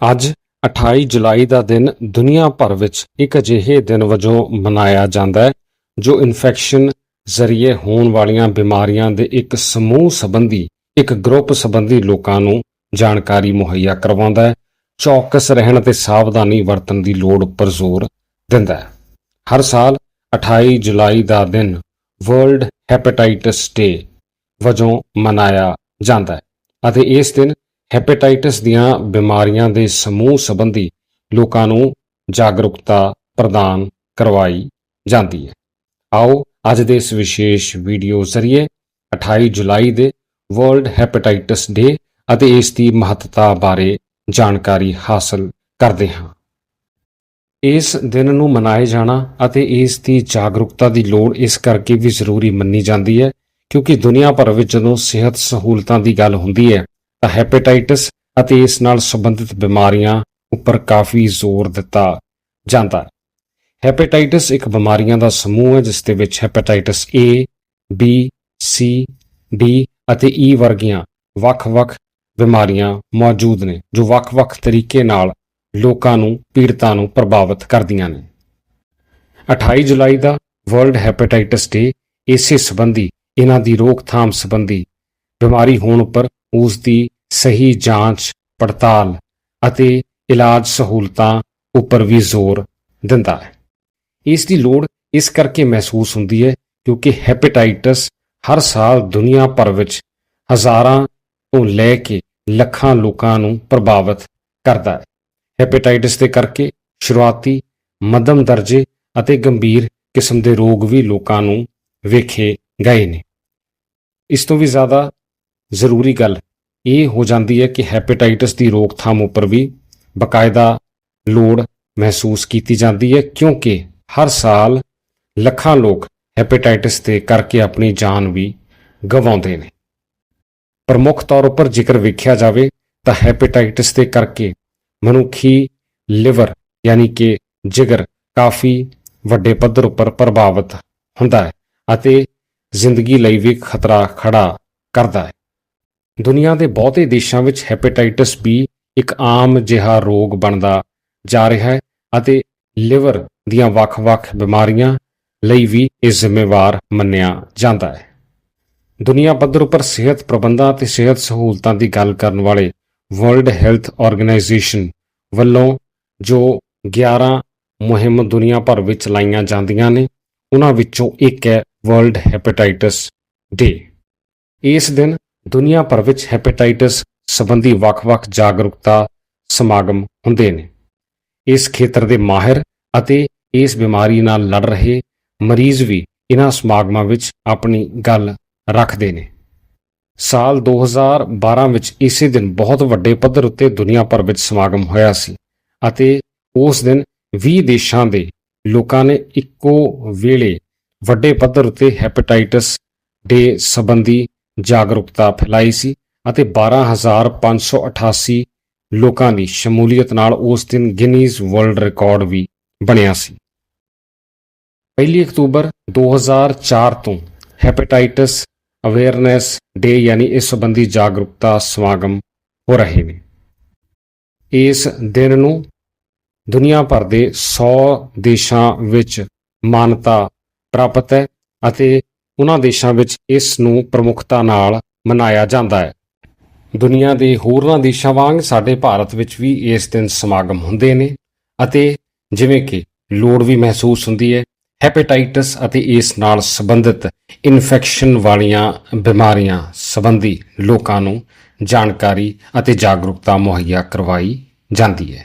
ਅੱਜ 28 ਜੁਲਾਈ ਦਾ ਦਿਨ ਦੁਨੀਆ ਭਰ ਵਿੱਚ ਇੱਕ ਅਜਿਹੇ ਦਿਨ ਵਜੋਂ ਮਨਾਇਆ ਜਾਂਦਾ ਹੈ, ਜੋ ਇਨਫੈਕਸ਼ਨ ਜ਼ਰੀਏ ਹੋਣ ਵਾਲੀਆਂ ਬਿਮਾਰੀਆਂ ਦੇ ਇੱਕ ਸਮੂਹ ਸੰਬੰਧੀ, ਇੱਕ ਗਰੁੱਪ ਸੰਬੰਧੀ ਲੋਕਾਂ ਨੂੰ ਜਾਣਕਾਰੀ ਮੁਹੱਈਆ ਕਰਵਾਉਂਦਾ ਹੈ, ਚੌਕਸ ਰਹਿਣ ਤੇ ਸਾਵਧਾਨੀ ਵਰਤਣ ਦੀ ਲੋੜ ਉੱਪਰ ਜ਼ੋਰ ਦਿੰਦਾ ਹੈ। ਹਰ ਸਾਲ 28 ਜੁਲਾਈ ਦਾ ਦਿਨ ਵਰਲਡ ਹੈਪੇਟਾਈਟਸ ਡੇ ਵਜੋਂ ਮਨਾਇਆ ਜਾਂਦਾ ਹੈ ਅਤੇ ਇਸ ਦਿਨ ਹੈਪੇਟਾਈਟਸ ਦੀਆਂ ਬਿਮਾਰੀਆਂ ਦੇ ਸਮੂਹ ਸੰਬੰਧੀ ਲੋਕਾਂ ਨੂੰ ਜਾਗਰੂਕਤਾ ਪ੍ਰਦਾਨ ਕਰਵਾਈ ਜਾਂਦੀ ਹੈ। ਆਓ ਅੱਜ ਦੇ ਇਸ ਵਿਸ਼ੇਸ਼ ਵੀਡੀਓ ਜ਼ਰੀਏ 28 ਜੁਲਾਈ ਦੇ ਵਰਲਡ ਹੈਪੇਟਾਈਟਸ ਡੇ ਅਤੇ ਇਸ ਦੀ ਮਹੱਤਤਾ ਬਾਰੇ ਜਾਣਕਾਰੀ ਹਾਸਲ ਕਰਦੇ ਹਾਂ। ਇਸ ਦਿਨ ਨੂੰ ਮਨਾਏ ਜਾਣਾ ਅਤੇ ਇਸ ਦੀ ਜਾਗਰੂਕਤਾ ਦੀ ਲੋੜ ਇਸ ਕਰਕੇ ਵੀ ਜ਼ਰੂਰੀ ਮੰਨੀ ਜਾਂਦੀ ਹੈ ਕਿਉਂਕਿ ਦੁਨੀਆ ਭਰ ਵਿੱਚ ਜਦੋਂ ਸਿਹਤ ਸਹੂਲਤਾਂ ਦੀ ਗੱਲ ਹੁੰਦੀ ਹੈ ਹੈਪੇਟਾਈਟਿਸ ਅਤੇ ਇਸ ਨਾਲ ਸੰਬੰਧਿਤ ਬਿਮਾਰੀਆਂ ਉੱਪਰ ਕਾਫੀ ਜ਼ੋਰ ਦਿੱਤਾ ਜਾਂਦਾ ਹੈ। ਹੈਪੇਟਾਈਟਸ ਇੱਕ ਬਿਮਾਰੀਆਂ ਦਾ ਸਮੂਹ ਹੈ ਜਿਸ ਦੇ ਵਿੱਚ hepatitis A, B, C, D ਅਤੇ E ਵਰਗੀਆਂ ਵੱਖ-ਵੱਖ ਬਿਮਾਰੀਆਂ ਮੌਜੂਦ ਨੇ ਜੋ ਵੱਖ-ਵੱਖ ਤਰੀਕੇ ਨਾਲ ਲੋਕਾਂ ਨੂੰ ਪੀੜਤਾਂ ਨੂੰ ਪ੍ਰਭਾਵਿਤ ਕਰਦੀਆਂ ਨੇ। 28 ਜੁਲਾਈ ਦਾ ਵਰਲਡ ਹੈਪੇਟਾਈਟਿਸ ਡੇ ਇਸੇ ਸੰਬੰਧੀ ਇਹਨਾਂ ਦੀ ਰੋਕਥਾਮ ਸੰਬੰਧੀ ਬਿਮਾਰੀ ਹੋਣ ਉੱਪਰ ਉਸ ਦੀ ਸਹੀ ਜਾਂਚ, ਪੜਤਾਲ ਅਤੇ ਇਲਾਜ ਸਹੂਲਤਾਂ ਉੱਪਰ ਵੀ ਜ਼ੋਰ ਦਿੰਦਾ ਹੈ। ਇਸ ਦੀ ਲੋੜ ਇਸ ਕਰਕੇ ਮਹਿਸੂਸ ਹੁੰਦੀ ਹੈ ਕਿਉਂਕਿ ਹੈਪੇਟਾਈਟਸ ਹਰ ਸਾਲ ਦੁਨੀਆ ਭਰ ਵਿੱਚ ਹਜ਼ਾਰਾਂ ਤੋਂ ਲੈ ਕੇ ਲੱਖਾਂ ਲੋਕਾਂ ਨੂੰ ਪ੍ਰਭਾਵਿਤ ਕਰਦਾ ਹੈ। ਹੈਪੇਟਾਈਟਸ ਦੇ ਕਰਕੇ ਸ਼ੁਰੂਆਤੀ, ਮੱਧਮ ਦਰਜੇ ਅਤੇ ਗੰਭੀਰ ਕਿਸਮ ਦੇ ਰੋਗ ਵੀ ਲੋਕਾਂ ਨੂੰ ਵੇਖੇ ਗਏ ਨੇ। ਇਸ ਤੋਂ ਵੀ ਜ਼ਿਆਦਾ ਜ਼ਰੂਰੀ ਗੱਲ ਇਹ ਹੋ ਜਾਂਦੀ ਹੈ ਕਿ ਹੈਪੇਟਾਈਟਸ ਦੀ ਰੋਕਥਾਮ ਉੱਪਰ ਵੀ ਬਕਾਇਦਾ ਲੋੜ ਮਹਿਸੂਸ ਕੀਤੀ ਜਾਂਦੀ ਹੈ, ਕਿਉਂਕਿ ਹਰ ਸਾਲ ਲੱਖਾਂ ਲੋਕ ਹੈਪੇਟਾਈਟਸ ਦੇ ਕਰਕੇ ਆਪਣੀ ਜਾਨ ਵੀ ਗਵਾਉਂਦੇ ਨੇ। ਪ੍ਰਮੁੱਖ ਤੌਰ ਉੱਪਰ ਜ਼ਿਕਰ ਵੇਖਿਆ ਜਾਵੇ ਤਾਂ ਹੈਪੇਟਾਈਟਸ ਦੇ ਕਰਕੇ ਮਨੁੱਖੀ ਲਿਵਰ ਯਾਨੀ ਕਿ ਜਿਗਰ ਕਾਫੀ ਵੱਡੇ ਪੱਧਰ ਉੱਪਰ ਪ੍ਰਭਾਵਿਤ ਹੁੰਦਾ ਹੈ ਅਤੇ ਜ਼ਿੰਦਗੀ ਲਈ ਵੀ ਖਤਰਾ ਖੜਾ ਕਰਦਾ ਹੈ। ਦੁਨੀਆ ਦੇ ਬਹੁਤੇ ਦੇਸ਼ਾਂ ਵਿੱਚ ਹੈਪੇਟਾਈਟਸ ਬੀ ਇੱਕ ਆਮ ਜਿਹਾ ਰੋਗ ਬਣਦਾ ਜਾ ਰਿਹਾ ਹੈ ਅਤੇ ਲਿਵਰ ਦੀਆਂ ਵੱਖ-ਵੱਖ ਬਿਮਾਰੀਆਂ ਲਈ ਵੀ ਇਹ ਜ਼ਿੰਮੇਵਾਰ ਮੰਨਿਆ ਜਾਂਦਾ ਹੈ। ਦੁਨੀਆ ਪੱਧਰ ਉੱਪਰ ਸਿਹਤ ਪ੍ਰਬੰਧਾਂ ਅਤੇ ਸਿਹਤ ਸਹੂਲਤਾਂ ਦੀ ਗੱਲ ਕਰਨ ਵਾਲੇ ਵਰਲਡ ਹੈਲਥ ਆਰਗੇਨਾਈਜੇਸ਼ਨ ਵੱਲੋਂ ਜੋ 11 ਮੁਹਿੰਮ ਦੁਨੀਆ ਭਰ ਵਿੱਚ ਚਲਾਈਆਂ ਜਾਂਦੀਆਂ ਨੇ, ਉਹਨਾਂ ਵਿੱਚੋਂ ਇੱਕ ਹੈ ਵਰਲਡ ਹੈਪੇਟਾਈਟਸ ਡੇ ਇਸ ਦਿਨ ਦੁਨੀਆ ਭਰ ਵਿੱਚ ਹੈਪੇਟਾਈਟਸ ਸੰਬੰਧੀ ਵੱਖ-ਵੱਖ ਜਾਗਰੂਕਤਾ ਸਮਾਗਮ ਹੁੰਦੇ ਨੇ। ਇਸ ਖੇਤਰ ਦੇ ਮਾਹਿਰ ਅਤੇ ਇਸ ਬਿਮਾਰੀ ਨਾਲ ਲੜ ਰਹੇ ਮਰੀਜ਼ ਵੀ ਇਹਨਾਂ ਸਮਾਗਮਾਂ ਵਿੱਚ ਆਪਣੀ ਗੱਲ ਰੱਖਦੇ ਨੇ। ਸਾਲ 2012 ਵਿੱਚ ਇਸੇ ਦਿਨ ਬਹੁਤ ਵੱਡੇ ਪੱਧਰ ਉੱਤੇ ਦੁਨੀਆ ਭਰ ਵਿੱਚ ਸਮਾਗਮ ਹੋਇਆ ਸੀ ਅਤੇ ਉਸ ਦਿਨ 20 ਦੇਸ਼ਾਂ ਦੇ ਲੋਕਾਂ ਨੇ ਇੱਕੋ ਵੇਲੇ ਵੱਡੇ ਪੱਧਰ ਉੱਤੇ ਹੈਪੇਟਾਈਟਸ ਦੇ ਸੰਬੰਧੀ ਜਾਗਰੂਕਤਾ ਫੈਲਾਈ ਸੀ ਅਤੇ 12588 ਲੋਕਾਂ ਦੀ ਸ਼ਮੂਲੀਅਤ ਨਾਲ ਉਸ ਦਿਨ ਗਿਨੀਜ਼ ਵਰਲਡ ਰਿਕਾਰਡ ਵੀ ਬਣਿਆ ਸੀ। 1 ਅਕਤੂਬਰ 2004 ਤੋਂ ਹੈਪੇਟਾਈਟਸ ਅਵੇਅਰਨੈਸ ਡੇ ਯਾਨੀ ਇਸ ਸੰਬੰਧੀ ਜਾਗਰੂਕਤਾ ਸਮਾਗਮ ਹੋ ਰਹੇ ਨੇ। ਇਸ ਦਿਨ ਨੂੰ ਦੁਨੀਆ ਭਰ ਦੇ 100 ਦੇਸ਼ਾਂ ਵਿੱਚ ਮਾਨਤਾ ਪ੍ਰਾਪਤ ਹੈ ਅਤੇ ਉਹਨਾਂ ਦੇਸ਼ਾਂ ਵਿੱਚ ਇਸ ਨੂੰ ਪ੍ਰਮੁੱਖਤਾ ਨਾਲ ਮਨਾਇਆ ਜਾਂਦਾ ਹੈ। ਦੁਨੀਆ ਦੇ ਹੋਰਨਾਂ ਦੇਸ਼ਾਂ ਵਾਂਗ ਸਾਡੇ ਭਾਰਤ ਵਿੱਚ ਵੀ ਇਸ ਦਿਨ ਸਮਾਗਮ ਹੁੰਦੇ ਨੇ ਅਤੇ ਜਿਵੇਂ ਕਿ ਲੋੜ ਵੀ ਮਹਿਸੂਸ ਹੁੰਦੀ ਹੈ ਹੈਪੇਟਾਈਟਸ ਅਤੇ ਇਸ ਨਾਲ ਸੰਬੰਧਿਤ ਇਨਫੈਕਸ਼ਨ ਵਾਲੀਆਂ ਬਿਮਾਰੀਆਂ ਸੰਬੰਧੀ ਲੋਕਾਂ ਨੂੰ ਜਾਣਕਾਰੀ ਅਤੇ ਜਾਗਰੂਕਤਾ ਮੁਹੱਈਆ ਕਰਵਾਈ ਜਾਂਦੀ ਹੈ।